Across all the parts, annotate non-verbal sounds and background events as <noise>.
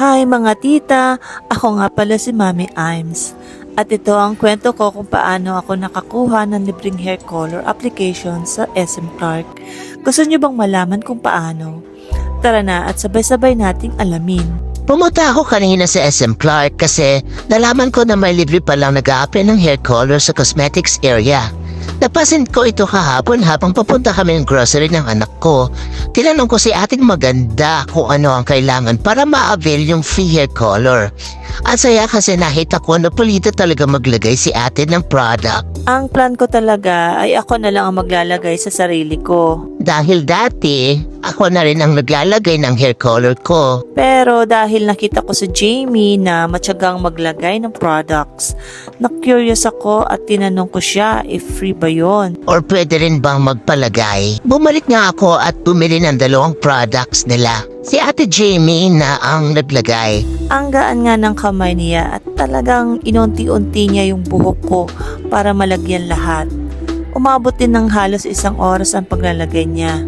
Hi mga tita, ako nga pala si Mami Imes. At ito ang kwento ko kung paano ako nakakuha ng libreng hair color application sa SM Clark. Gusto niyo bang malaman kung paano? Tara na at sabay-sabay nating alamin. Pumunta ako kanina sa SM Clark kasi nalaman ko na may libre palang nag a ng hair color sa cosmetics area. Napasin ko ito kahapon habang papunta kami ng grocery ng anak ko. Tinanong ko si ating maganda kung ano ang kailangan para ma-avail yung free color. At saya kasi nakita ko na pulito talaga maglagay si ate ng product. Ang plan ko talaga ay ako na lang ang maglalagay sa sarili ko. Dahil dati, ako na rin ang naglalagay ng hair color ko. Pero dahil nakita ko si Jamie na matyagang maglagay ng products, na-curious ako at tinanong ko siya if free ba yon. Or pwede rin bang magpalagay? Bumalik nga ako at bumili ng dalawang products nila. Si Ate Jamie na ang naglagay. Ang gaan nga ng kamay niya at talagang inunti-unti niya yung buhok ko para malagyan lahat. Umabot din ng halos isang oras ang paglalagay niya.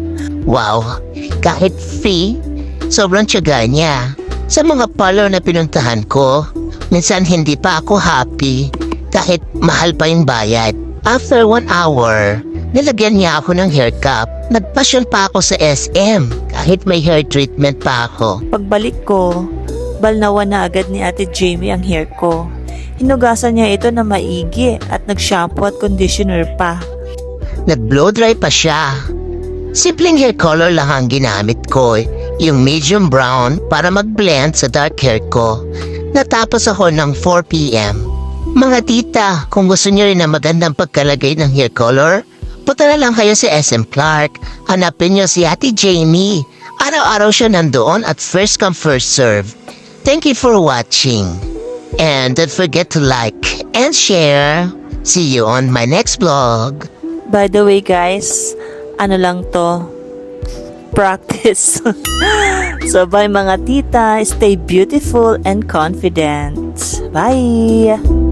Wow, kahit free, sobrang tiyaga niya. Sa mga parlor na pinuntahan ko, minsan hindi pa ako happy kahit mahal pa yung bayad. After one hour, nilagyan niya ako ng hair cap. Nagpasyon pa ako sa SM kahit may hair treatment pa ako. Pagbalik ko, balnawan na agad ni Ate Jamie ang hair ko. Hinugasan niya ito na maigi at nag-shampoo at conditioner pa. Nag-blow dry pa siya. Simpleng hair color lang ang ginamit ko, yung medium brown para mag-blend sa dark hair ko. Natapos ako ng 4pm. Mga tita, kung gusto niyo rin na magandang pagkalagay ng hair color, punta na lang kayo sa SM Clark. Hanapin niyo si Ate Jamie. Araw-araw siya nandoon at first come first serve. Thank you for watching. And don't forget to like and share. See you on my next vlog. By the way guys, ano lang to? Practice. <laughs> so bye mga tita, stay beautiful and confident. Bye!